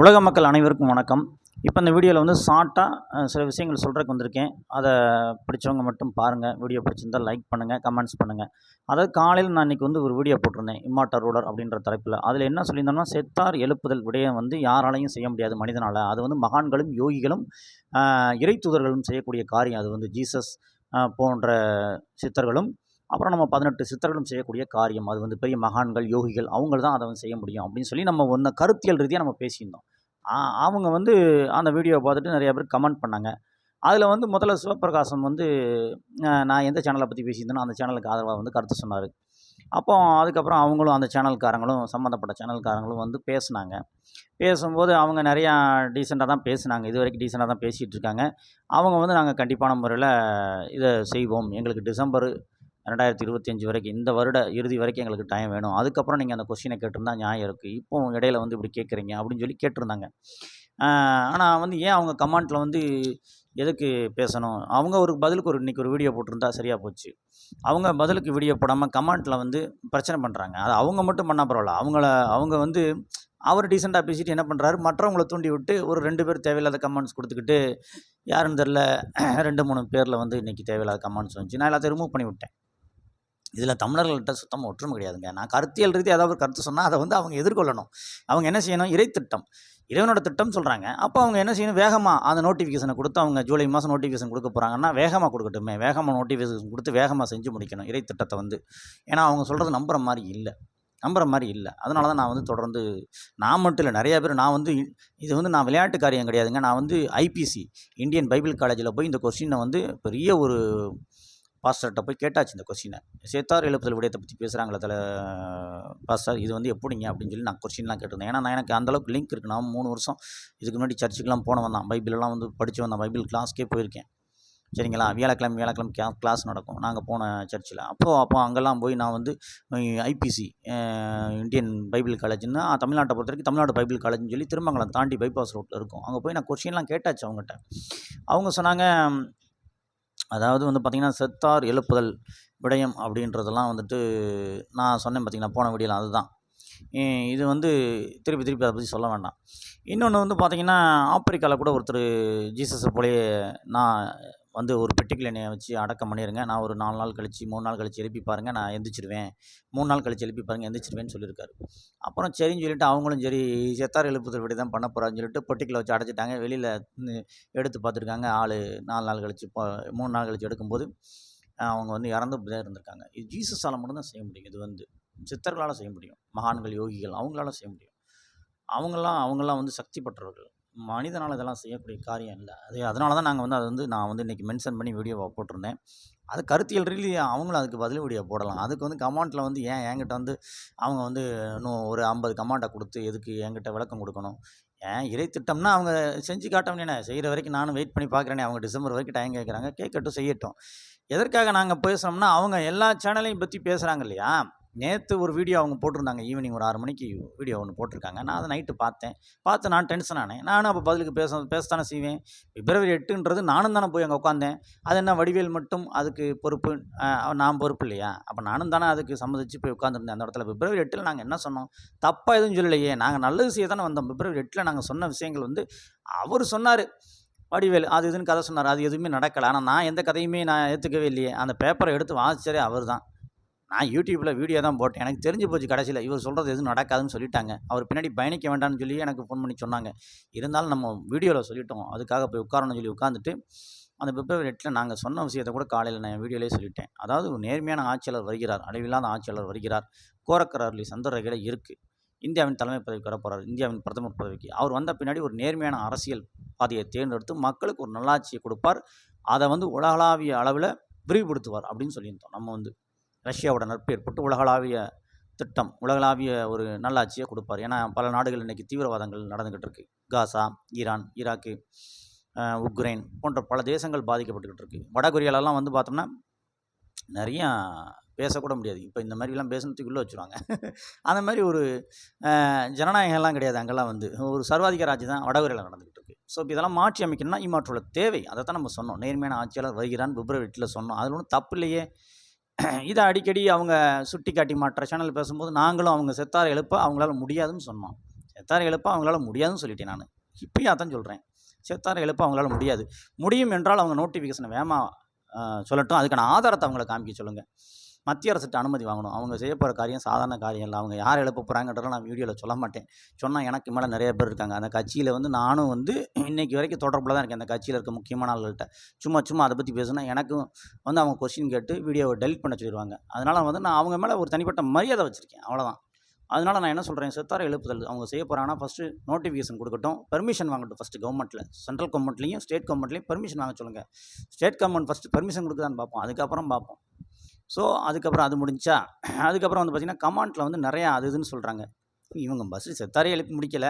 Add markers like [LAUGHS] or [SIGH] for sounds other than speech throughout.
உலக மக்கள் அனைவருக்கும் வணக்கம். இப்போ இந்த வீடியோவில் வந்து ஷார்ட்டாக சில விஷயங்கள் சொல்கிறதுக்கு வந்திருக்கேன். அதை பிடிச்சவங்க மட்டும் பாருங்கள் வீடியோ பிடிச்சிருந்தால் லைக் பண்ணுங்கள் கமெண்ட்ஸ் பண்ணுங்கள் அதாவது காலையில் நான் இன்றைக்கி வந்து ஒரு வீடியோ போட்டிருந்தேன். இம்மாட்டர் ரூலர் அப்படின்ற தலைப்பில். அதில் என்ன சொல்லியிருந்தோம்னா செத்தார் எழுப்புதல் விடயம் வந்து யாராலையும் செய்ய முடியாது மனிதனால். அது வந்து மகான்களும் யோகிகளும் இறை தூதர்களும் செய்யக்கூடிய காரியம். அது வந்து ஜீசஸ் போன்ற சித்தர்களும் அப்புறம் நம்ம பதினெட்டு சித்தர்களும் செய்யக்கூடிய காரியம் அது வந்து பெரிய மகான்கள் யோகிகள் அவங்க தான் அதை வந்து செய்ய முடியும் அப்படின்னு சொல்லி நம்ம ஒன்று கருத்தியல் ரீதியாக நம்ம பேசியிருந்தோம். அவங்க வந்து அந்த வீடியோவை பார்த்துட்டு நிறைய பேர் கமெண்ட் பண்ணாங்க. அதில் வந்து முதல்ல சிவபிரகாசம் வந்து நான் எந்த சேனலை பற்றி பேசியிருந்தேனோ அந்த சேனலுக்கு ஆதரவாக வந்து கருத்து சொன்னார். அப்போ அதுக்கப்புறம் அவங்களும் அந்த சேனல்காரங்களும் சம்மந்தப்பட்ட சேனல்காரங்களும் வந்து பேசினாங்க. பேசும்போது அவங்க நிறையா டீசெண்டாக தான் பேசுனாங்க. இது வரைக்கும் டீசெண்டாக தான் பேசிகிட்டு இருக்காங்க. அவங்க வந்து நாங்கள் கண்டிப்பான முறையில் இதை செய்வோம். எங்களுக்கு டிசம்பர் ரெண்டாயிரத்தி இருபத்தஞ்சி வரைக்கும் இந்த வருட இறுதி வரைக்கும் எங்களுக்கு டைம் வேணும். அதுக்கப்புறம் நீங்கள் அந்த கொஸ்டினை கேட்டிருந்தா நியாயம் இருக்குது இப்போ இடையில வந்து இப்படி கேட்குறீங்க அப்படின்னு சொல்லி கேட்டிருந்தாங்க. ஆனால் வந்து ஏன் அவங்க கமெண்ட்டில் வந்து எதுக்கு பேசணும்? அவங்க ஒரு பதிலுக்கு ஒரு இன்றைக்கி ஒரு வீடியோ போட்டிருந்தா சரியாக போச்சு. அவங்க பதிலுக்கு வீடியோ போடாமல் கமெண்ட்டில் வந்து பிரச்சனை பண்ணுறாங்க அது அவங்க மட்டும் பண்ணால் பரவாயில்ல. அவங்கள அவங்க வந்து அவர் டீசெண்டாக பேசிட்டு என்ன பண்ணுறாரு மற்றவங்கள தூண்டி விட்டு ஒரு ரெண்டு பேர் தேவையில்லாத கமெண்ட்ஸ் கொடுத்துக்கிட்டு யாருன்னு தெரில ரெண்டு மூணு பேரில் வந்து இன்றைக்கி தேவையில்லாத கமெண்ட்ஸ் வந்துச்சு. நான் எல்லாத்தையும் ரிமூவ் பண்ணி விட்டேன். இதில் தமிழர்கள்ட்ட சுத்தமாக ஒற்றுமை கிடையாதுங்க. நான் கருத்தியல் ரீதி ஏதாவது ஒரு கருத்து சொன்னால் அதை வந்து அவங்க எதிர்கொள்ளணும். அவங்க என்ன செய்யணும்? இறை திட்டம். இறைவனோட திட்டம் சொல்கிறாங்க அப்போ அவங்க என்ன செய்யணும்? வேகமாக அந்த நோட்டிஃபிகேஷனை கொடுத்து அவங்க ஜூலை மாதம் நோட்டிஃபிகேஷன் கொடுக்க போகிறாங்கன்னா வேகமாக கொடுக்கட்டுமே. வேகமாக நோட்டிஃபிகேஷன் கொடுத்து வேகமாக செஞ்சு முடிக்கணும் இறை திட்டத்தை வந்து. ஏன்னா அவங்க சொல்கிறது நம்புகிற மாதிரி இல்லை. நம்புகிற மாதிரி இல்லை. அதனால தான் நான் வந்து தொடர்ந்து நான் மட்டும் இல்லை நிறையா பேர் நான் வந்து இது வந்து நான் விளையாட்டு காரியம் கிடையாதுங்க. நான் வந்து ஐபிசி இந்தியன் பைபிள் காலேஜில் போய் இந்த கொஸ்டினை வந்து பெரிய ஒரு பாஸ்டர்கிட்ட போய் கேட்டாச்சு இந்த கொஸ்டினை சேத்தார் எழுப்புதல் விடயத்தை பற்றி பேசுகிறாங்களே தலை பாஸ்டர் இது வந்து எப்படிங்க அப்படின்னு சொல்லி நான் கொஸ்டின்லாம் கேட்டிருந்தேன். ஏன்னா நான் எனக்கு அந்தளவுக்கு லிங்க் இருக்குது நான் மூணு வருஷம் இதுக்கு முன்னாடி சர்ச்சுக்கெலாம் போனவன் தான். பைபிளெல்லாம் வந்து படித்து வந்தேன் பைபிள் கிளாஸ்க்கே போயிருக்கேன். சரிங்களா? வியாழக்கிழமை வியாழக்கிழமை கிளா கிளாஸ் நடக்கும். நாங்கள் போன சர்ச்சில் அப்போது அப்போ அங்கெல்லாம் போய் நான் வந்து ஐபிசி இந்தியன் பைபிள் காலேஜ்னா தமிழ்நாட்டை பொறுத்த வரைக்கும் தமிழ்நாடு பைபிள் காலேஜ்னு சொல்லி திருமங்கலம் தாண்டி பைபாஸ் ரோட்டில் இருக்கும். அங்கே போய் நான் கொஸ்டின்லாம் கேட்டாச்சு அவங்ககிட்ட. அவங்க சொன்னாங்க அதாவது வந்து பார்த்திங்கன்னா செத்தார் எழுப்புதல் விடயம் அப்படின்றதெல்லாம் வந்துட்டு நான் சொன்னேன் பார்த்தீங்கன்னா போன வீடியோவில் அதுதான். இது வந்து திருப்பி திருப்பி அதை பற்றி சொல்ல வேண்டாம். இன்னொன்று வந்து பார்த்திங்கன்னா ஆப்பிரிக்காவில் கூட ஒருத்தர் ஜீசஸை போலயே நான் வந்து ஒரு பெட்டிக்குள்ள என்னை வச்சு அடக்கம் பண்ணிடுங்க நான் ஒரு நாலு நாள் கழித்து மூணு நாள் கழித்து எழுப்பி பாருங்கள் நான் எந்திரிச்சிருவேன். மூணு நாள் கழிச்சு எழுப்பி பாருங்கள் எந்திரிச்சிருவேன்னு சொல்லியிருக்காரு அப்புறம் சரின்னு சொல்லிட்டு அவங்களும் சரி செத்தார் எழுப்புதல் விட தான் பண்ண போகிறான்னு சொல்லிட்டு பெட்டிக்குள்ள வச்சு அடைச்சிட்டாங்க. வெளியில் எடுத்து பார்த்துருக்காங்க. ஆள் நாலு நாள் கழித்து இப்போ மூணு நாள் கழித்து எடுக்கும்போது அவங்க வந்து இறந்து தான் இருந்திருக்காங்க இது ஜீசஸால் மட்டும்தான் செய்ய முடியும். இது வந்து சித்தர்களால் செய்ய முடியும். மகான்கள் யோகிகள் அவங்களால செய்ய முடியும். அவங்களாம் அவங்களாம் வந்து சக்தி பெற்றவர்கள். மனிதனால் இதெல்லாம் செய்யக்கூடிய காரியம் இல்லை. அது அதனால தான் நாங்கள் வந்து அதை வந்து நான் வந்து இன்றைக்கி மென்ஷன் பண்ணி வீடியோவை போட்டிருந்தேன். அது கருத்தியல் ரீதியாக அவங்களும் அதுக்கு பதில் வீடியோ போடலாம். அதுக்கு வந்து கமெண்ட்டில் வந்து ஏன் என்கிட்ட வந்து அவங்க வந்து இன்னும் ஒரு ஐம்பது கமெண்ட்டை கொடுத்து எதுக்கு என்கிட்ட விளக்கம் கொடுக்கணும்? ஏன் இறை திட்டம்னா அவங்க செஞ்சு காட்ட செய்கிற வரைக்கும் நானும் வெயிட் பண்ணி பார்க்குறேனே அவங்க டிசம்பர் வரைக்கும் டைம் கேட்குறாங்க. கேட்கட்டும் செய்யட்டும். எதற்காக நாங்கள் பேசுகிறோம்னா அவங்க எல்லா சேனலையும் பற்றி பேசுகிறாங்க இல்லையா? நேற்று ஒரு வீடியோ அவங்க போட்டிருந்தாங்க. ஈவினிங் ஒரு ஆறு மணிக்கு வீடியோ ஒன்று போட்டிருக்காங்க. நான் அதை நைட்டு பார்த்தேன். பார்த்து நான் டென்ஷன் ஆனேன். நானும் அப்போ பதிலுக்கு பேச பேசத்தானே செய்வேன். பிப்ரவரி எட்டுன்றது நானும் தானே போய் அங்கே உட்காந்தேன் அது என்ன வடிவேல் மட்டும் அதுக்கு பொறுப்பு நான் பொறுப்பு இல்லையா? அப்போ நானும் தானே அதுக்கு சம்மதிச்சு போய் உட்காந்துருந்தேன் அந்த இடத்துல பிப்ரவரி எட்டில் நாங்கள் என்ன சொன்னோம்? தப்பாக எதுவும் சொல்லலையே. நாங்கள் நல்ல விஷயம் தானே வந்தோம். பிப்ரவரி எட்டில் நாங்கள் சொன்ன விஷயங்கள் வந்து அவர் சொன்னார். வடிவேல் அது இதுன்னு கதை சொன்னார். அது எதுவுமே நடக்கலை. ஆனால் நான் எந்த கதையுமே நான் ஏற்றுக்கவே இல்லையே. அந்த பேப்பரை எடுத்து வாசிச்சாரே அவர் தான் நான் யூடியூப்பில் வீடியோ தான் போட்டேன். எனக்கு தெரிஞ்சு போச்சு கடைசியில். இவர் சொல்கிறது எதுவும் நடக்காதுன்னு சொல்லிட்டாங்க. அவர் பின்னாடி பயணிக்க வேண்டாம்னு சொல்லி எனக்கு ஃபோன் பண்ணி சொன்னாங்க. இருந்தாலும் நம்ம வீடியோவில் சொல்லிட்டோம். அதுக்காக போய் உட்காரணும்னு சொல்லி உட்காந்துட்டு அந்த பிப்ரவரி எட்டில் நாங்கள் சொன்ன விஷயத்தை கூட காலையில் நான் வீடியோலேயே சொல்லிட்டேன். அதாவது ஒரு நேர்மையான ஆட்சியாளர் வருகிறார். அழிவில்லாத ஆட்சியாளர் வருகிறார். கோரக்கரர்லி சந்திரகையில் இருக்குது இந்தியாவின் தலைமை பதவிக்கு வரப்போகிறார் இந்தியாவின் பிரதமர் பதவிக்கு. அவர் வந்த பின்னாடி ஒரு நேர்மையான அரசியல் பாதையை தேர்ந்தெடுத்து மக்களுக்கு ஒரு நல்லாட்சியை கொடுப்பார். அதை வந்து உலகளாவிய அளவில் விரிவுபடுத்துவார் அப்படின்னு சொல்லியிருந்தோம். நம்ம வந்து ரஷ்யாவோட நட்பு ஏற்பட்டு உலகளாவிய திட்டம் உலகளாவிய ஒரு நல்லாட்சியை கொடுப்பார். ஏன்னா பல நாடுகள் இன்றைக்கி தீவிரவாதங்கள் நடந்துக்கிட்டு இருக்கு காசா ஈரான் ஈராக்கு உக்ரைன் போன்ற பல தேசங்கள் பாதிக்கப்பட்டுக்கிட்டு இருக்கு வடகொரியாலெல்லாம் வந்து பார்த்தோம்னா நிறையா பேசக்கூட முடியாது. இப்போ இந்த மாதிரிலாம் பேசுனதுக்குள்ளே வச்சுருவாங்க. [LAUGHS] அந்த மாதிரி ஒரு ஜனநாயகம்லாம் கிடையாது அங்கெல்லாம் வந்து. ஒரு சர்வாதிகார ஆட்சி தான் வடகொரியாவில் நடந்துக்கிட்டு இருக்கு ஸோ இப்போ இதெல்லாம் மாற்றி அமைக்கணும்னா இம்மாற்றோட தேவை. அதை தான் நம்ம சொன்னோம். நேர்மையான ஆட்சியாளர் வருகிறான் பிப்ரவரி எட்டில் சொன்னோம். அதில் ஒன்றும் தப்பு இல்லையே. [CLEARS THROAT] இதை அடிக்கடி அவங்க சுட்டி காட்டி மற்ற சேனல் பேசும்போது நாங்களும் அவங்க செத்தாரை எழுப்ப அவங்களால முடியாதுன்னு சொன்னோம். செத்தாரை எழுப்ப அவங்களால முடியாதுன்னு சொல்லிட்டேன் நான். இப்பயும் அதான் சொல்கிறேன் செத்தாரை எழுப்ப அவங்களால முடியாது. முடியும் என்றால் அவங்க நோட்டிஃபிகேஷனை வேமா சொல்லட்டும் அதுக்கான ஆதாரத்தை அவங்கள காமிக்க சொல்லுங்கள் மத்திய அரசுகிட்ட அனுமதி வாங்கணும். அவங்க செய்ய போகிற காரியம் சாதாரண காரியம் இல்லை. அவங்க யார் எழுப்ப போகிறாங்கன்றத நான் வீடியோவில் சொல்ல மாட்டேன். சொன்னால் எனக்கு மேலே நிறைய பேர் இருக்காங்க. அந்த கட்சியில் வந்து நானும் வந்து இன்னைக்கு வரைக்கும் தொடர்பில் தான் இருக்கேன். அந்த கட்சியில் இருக்க முக்கியமான ஆள்கள்ட்ட. சும்மா சும்மா அதை பற்றி பேசுனா எனக்கும் வந்து அவங்க கொஸ்டின் கேட்டு வீடியோவை டெலிட் பண்ண சொல்லிடுவாங்க அதனால் வந்து நான் அவங்க மேலே ஒரு தனிப்பட்ட மரியாதை வச்சுருக்கேன். அவ்வளோதான் அதனால் நான் என்ன சொல்கிறேன் செத்தார எழுப்புதல். அவங்க செய்ய போகிறாங்கன்னா ஃபஸ்ட்டு நோட்டிஃபிகேஷன் கொடுக்கட்டும். பெர்மிஷன் வாங்கட்டும் ஃபஸ்ட்டு கவர்மெண்ட்டில் சென்ட்ரல் கவர்மெண்ட்லேயும் ஸ்டேட் கவர்மெண்ட்லேயும் பெர்மிஷன் வாங்க சொல்லுங்கள் ஸ்டேட் கவர்மெண்ட் ஃபஸ்ட்டு பெர்மிஷன் கொடுக்குதான்னு பார்ப்போம். அதுக்கப்புறம் பார்ப்போம். ஸோ அதுக்கப்புறம் அது முடிஞ்சா அதுக்கப்புறம் வந்து பார்த்திங்கன்னா கமாண்டில் வந்து நிறையா அது இதுன்னு சொல்கிறாங்க இவங்க பஸ்ஸு செத்தாரே எழுப்பி முடிக்கல.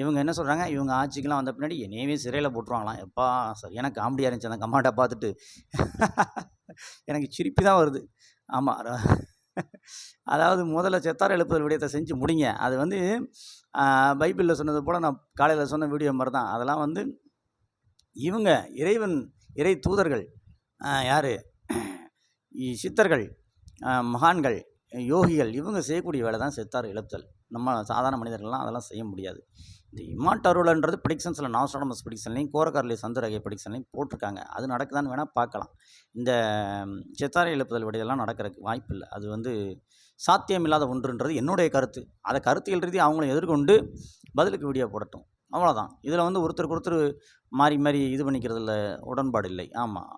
இவங்க என்ன சொல்கிறாங்க இவங்க ஆட்சிக்கெலாம் வந்த பின்னாடி என்னையவே சிறையில் போட்டுருவாங்களாம். எப்பா சரியான காமெடியாக இருந்துச்சு அந்த கமாண்டை பார்த்துட்டு. எனக்கு சிரிப்பு தான் வருது. ஆமாம் அதாவது முதல்ல செத்தார் எழுப்புதல் விடயத்தை செஞ்சு முடிங்க. அது வந்து பைபிளில் சொன்னது போல் நான் காலையில் சொன்ன வீடியோ மாதிரி தான் அதெல்லாம் வந்து இவங்க இறைவன் இறை தூதர்கள் யார்? சித்தர்கள் மகான்கள் யோகிகள் இவங்க செய்யக்கூடிய வேலை தான் செத்தார் எழுப்புதல் நம்ம சாதாரண மனிதர்கள்லாம் அதெல்லாம் செய்ய முடியாது. இந்த இம்மாட்டருளன்றது ப்ரிடிக்ஷன்ஸில் நாஸ்டாடமஸ் ப்ரிடிக்ஷன்லையும் கோரக்கார்லி சந்திரகை ப்ரிடிக்ஷன்லையும் போட்டிருக்காங்க. அது நடக்குதான்னு வேணால் பார்க்கலாம். இந்த செத்தாரை எழுப்புதல் விடையெல்லாம் நடக்கிறதுக்கு வாய்ப்பு இல்லை அது வந்து சாத்தியமில்லாத ஒன்றுன்றது என்னுடைய கருத்து. அதை கருத்தியல் ரீதி அவங்களும் எதிர்கொண்டு பதிலுக்கு வீடியோ போடட்டும். அவ்வளோதான் இதில் வந்து ஒருத்தருக்கு ஒருத்தர் மாறி மாறி இது பண்ணிக்கிறதுல உடன்பாடு இல்லை. ஆமாம்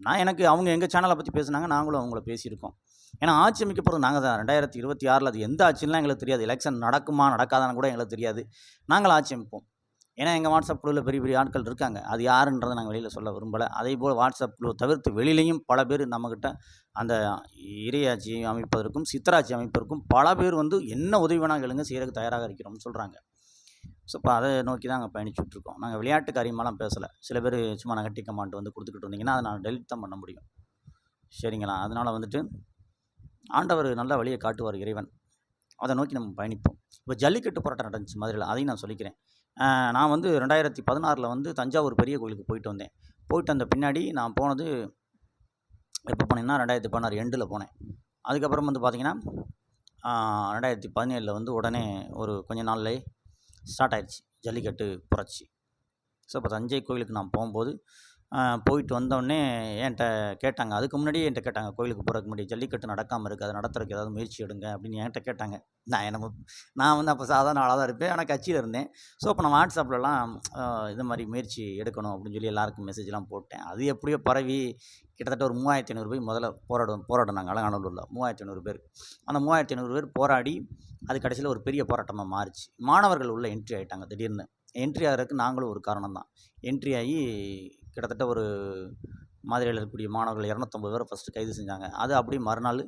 நான் எனக்கு அவங்க எங்கள் சேனலை பற்றி பேசுனாங்க நாங்களும் அவங்கள பேசியிருக்கோம். ஏன்னா ஆட்சி அமைக்க போகிறது நாங்கள் தான். ரெண்டாயிரத்தி இருபத்தி ஆறில் அது எந்த ஆட்சிலாம் எங்களுக்கு தெரியாது. எலெக்ஷன் நடக்குமா நடக்காதான்னு கூட எங்களுக்கு தெரியாது. நாங்கள் ஆட்சி அமைப்போம். ஏன்னா எங்கள் வாட்ஸ்அப் குழுவில் பெரிய பெரிய ஆட்கள் இருக்காங்க. அது யாருன்றதை நாங்கள் வெளியில் சொல்ல விரும்பலை. அதே போல் வாட்ஸ்அப் குழு தவிர்த்து வெளியிலையும் பல பேர் நம்மக்கிட்ட அந்த இறையாட்சி அமைப்பதற்கும் சித்தராட்சி அமைப்பதற்கும் பல பேர் வந்து என்ன உதவி வேணால் கேளுங்க செய்கிறதுக்கு தயாராக இருக்கிறோம்னு சொல்கிறாங்க ஸோ இப்போ அதை நோக்கி தான் நாங்கள் பயணிச்சுட்ருக்கோம். நாங்கள் விளையாட்டு காரியமெல்லாம் பேசலை. சில பேர் சும்மா நெகட்டிவ் கமாண்ட் வந்து கொடுத்துக்கிட்டு இருந்தீங்கன்னா அதை நான் டெலிட் தான் பண்ண முடியும். சரிங்களா? அதனால் வந்துட்டு ஆண்டவர் நல்ல வழியை காட்டுவார் இறைவன். அதை நோக்கி நம்ம பயணிப்போம். இப்போ ஜல்லிக்கட்டு போராட்டம் நடந்துச்சு மதுரையில். அதையும் நான் சொல்லிக்கிறேன். நான் வந்து ரெண்டாயிரத்தி பதினாறில் வந்து தஞ்சாவூர் பெரிய கோயிலுக்கு போயிட்டு வந்தேன். போயிட்டு வந்த பின்னாடி நான் போனது எப்போ போனேன்னா ரெண்டாயிரத்தி பதினாறு எண்டில் போனேன். அதுக்கப்புறம் வந்து பார்த்திங்கன்னா ரெண்டாயிரத்தி பதினேழில் வந்து உடனே ஒரு கொஞ்ச நாள்லேயே ஸ்டார்ட் ஆயிடுச்சு ஜல்லிக்கட்டு புரட்சி. ஸோ இப்போ தஞ்சை கோயிலுக்கு நான் போகும்போது போயிட்டு வந்தோடனே என்கிட்ட கேட்டாங்க. அதுக்கு முன்னாடியே என்கிட்ட கேட்டாங்க கோயிலுக்கு போகிறதுக்கு முன்னாடி ஜல்லிக்கட்டு நடக்காமல் இருக்குது அதை நடத்துறதுக்கு ஏதாவது முயற்சி எடுங்க அப்படின்னு என்கிட்ட கேட்டாங்க. நான் என்ன நான் வந்து அப்போ சாதாரண ஆளாக தான் இருப்பேன். ஆனால் கட்சியில் இருந்தேன். ஸோ அப்போ நான் வாட்ஸ்அப்லலாம் இது மாதிரி முயற்சி எடுக்கணும் அப்படின்னு சொல்லி எல்லாருக்கும் மெசேஜ்லாம் போட்டேன். அது எப்படியோ பரவி கிட்டத்தட்ட ஒரு மூவாயிரத்தி ஐநூறு பேர் முதல்ல போராடும் போராடினாங்க அலங்காநல்லூரில். மூவாயிரத்தி ஐநூறு பேர். அந்த மூவாயிரத்தி ஐநூறு பேர் போராடி அது கடைசியில் ஒரு பெரிய போராட்டமாக மாறிச்சு. மாணவர்கள் உள்ள என்ட்ரி ஆகிட்டாங்க திடீர்னு. என்ட்ரி ஆகிறதுக்கு நாங்களும் ஒரு காரணம் தான் என்ட்ரி ஆகி கிட்டத்தட்ட ஒரு மதுரையில் இருக்கக்கூடிய மாணவர்கள் இரநூத்தம்பது பேரை ஃபஸ்ட்டு கைது செஞ்சாங்க. அது அப்படியே மறுநாள்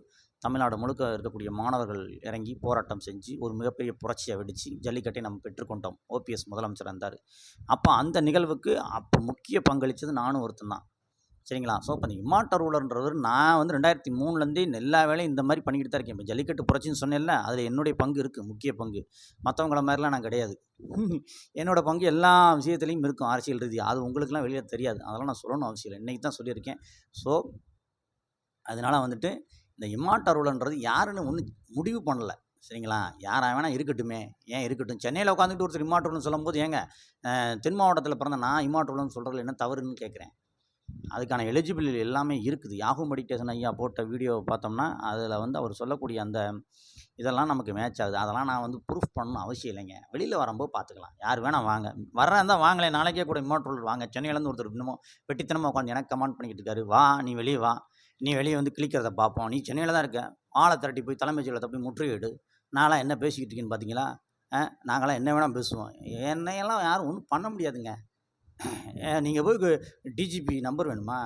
தமிழ்நாடு முழுக்க இருக்கக்கூடிய மாணவர்கள் இறங்கி போராட்டம் செஞ்சு ஒரு மிகப்பெரிய புரட்சியை வெடித்து ஜல்லிக்கட்டை நம்ம பெற்றுக்கொண்டோம். ஓபிஎஸ் முதலமைச்சர் இருந்தார் அப்போ அந்த நிகழ்வுக்கு அப்போ முக்கிய பங்களித்தது நானும் ஒருத்தன் தான். சரிங்களா? ஸோ இப்போ இந்த இம்மாட்ட ரூலர்ன்றவர் நான் வந்து ரெண்டாயிரத்தி மூணுலேருந்து எல்லா வேலையும் இந்த மாதிரி பண்ணிக்கிட்டு தான் இருக்கேன். இப்போ ஜல்லிக்கட்டு புரட்சின்னு சொன்னேன்ல அதில் என்னுடைய பங்கு இருக்குது முக்கிய பங்கு. மற்றவங்கள மாதிரிலாம் நான் கிடையாது. என்னோடய பங்கு எல்லா விஷயத்துலையும் இருக்கும் அரசியல் ரீதியாக அது உங்களுக்குலாம் வெளியே தெரியாது. அதெல்லாம் நான் சொல்லணும் அவசியம் இல்லை. இன்றைக்கி தான் சொல்லியிருக்கேன். ஸோ அதனால் வந்துட்டு இந்த இம்மாட்ட ரூலன்றது யாருன்னு ஒன்றும் முடிவு பண்ணலை. சரிங்களா? யாராக வேணால் இருக்கட்டுமே. ஏன் இருக்கட்டும்? சென்னையில் உட்காந்துட்டு ஒருத்தர் இம்மாட்டூர்னு சொல்லும்போது ஏங்க தென் மாவட்டத்தில் பிறந்த நான் இம்மாட்டூர்னு சொல்கிறதுல என்ன தவறுன்னு கேட்குறேன். அதுக்கான எலிஜிபிள் எல்லாமே இருக்குது. யாகும் மெடிடேஷன் ஐயா போட்ட வீடியோவை பார்த்தோம்னா அதில் வந்து அவர் சொல்லக்கூடிய அந்த இதெல்லாம் நமக்கு மேட்ச் ஆகுது. அதெல்லாம் நான் வந்து ப்ரூஃப் பண்ணணும் அவசியம் இல்லைங்க. வெளியில் வரும்போது பார்த்துக்கலாம். யார் வேணால் வாங்க. வர்றா இருந்தால் வாங்கலே நாளைக்கே கூட இமோட்டல் வாங்க. சென்னையிலேருந்து ஒருத்தர் இன்னமும் வெட்டித்தனமாக உட்காந்து எனக்கு கமெண்ட் பண்ணிக்கிட்டு இருக்காரு. வா நீ வெளியே வா. நீ வெளியே வந்து கிளிக்கிறத பார்ப்போம். நீ சென்னையில் தான் இருக்க. ஆளை திரட்டி போய் தலைமைச் செயலத்தை போய் முற்றுகையிடு நான்லாம் என்ன பேசிக்கிட்டு இருக்கேன்னு பார்த்தீங்களா? நாங்களாம் என்ன வேணால் பேசுவோம். என்னையெல்லாம் யாரும் ஒன்றும் பண்ண முடியாதுங்க. நீங்கள் போய் டிஜிபி நம்பர் வேணுமா?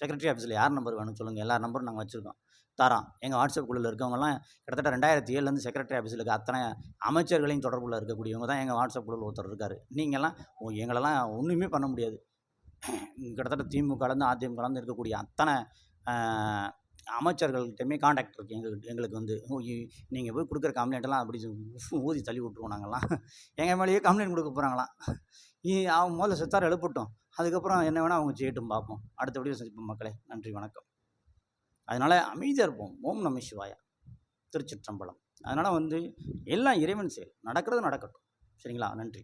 செக்ரட்டரி ஆஃபீஸில் யார் நம்பர் வேணும்னு சொல்லுங்கள் எல்லா நம்பரும் நாங்கள் வச்சுருக்கோம். தரோம். எங்கள் வாட்ஸ்அப் குழுவில் இருக்கவங்கலாம் கிட்டத்தட்ட ரெண்டாயிரத்தி ஏழுலேருந்து செக்ரட்டரி ஆஃபீஸில் இருக்க அத்தனை அமைச்சர்களையும் தொடர்பில் இருக்கக்கூடியவங்க தான் எங்கள் வாட்ஸ்அப் குழுவில் ஒருத்தர் இருக்கார். நீங்கள்லாம் எங்களெல்லாம் ஒன்றுமே பண்ண முடியாது. [CLEARS THROAT] கிட்டத்தட்ட திமுகலேருந்து அதிமுகலேருந்து இருக்கக்கூடிய அத்தனை அமைச்சர்கள்கிட்டயுமே காண்டாக்ட் இருக்குது எங்களுக்கு எங்களுக்கு வந்து நீங்கள் போய் கொடுக்குற கம்ப்ளைண்ட்டெல்லாம் அப்படி ஊதி தள்ளி விட்ருவோம் நாங்கள்லாம் [LAUGHS] எங்கள் மேலேயே கம்ப்ளைண்ட் கொடுக்க போகிறாங்களாம் அவங்க முதல்ல செத்தார் எழுப்பட்டும். அதுக்கப்புறம் என்ன வேணால் அவங்க செய்யட்டும் பார்ப்போம். அடுத்தபடியும் சந்திப்போம் மக்களே. நன்றி வணக்கம். அதனால் அமைதியாக இருப்போம். ஓம் நம சிவாயா. திருச்சிற்றம்பலம். அதனால் வந்து எல்லாம் இறைவன் செயல். நடக்கிறது நடக்கட்டும். சரிங்களா? நன்றி.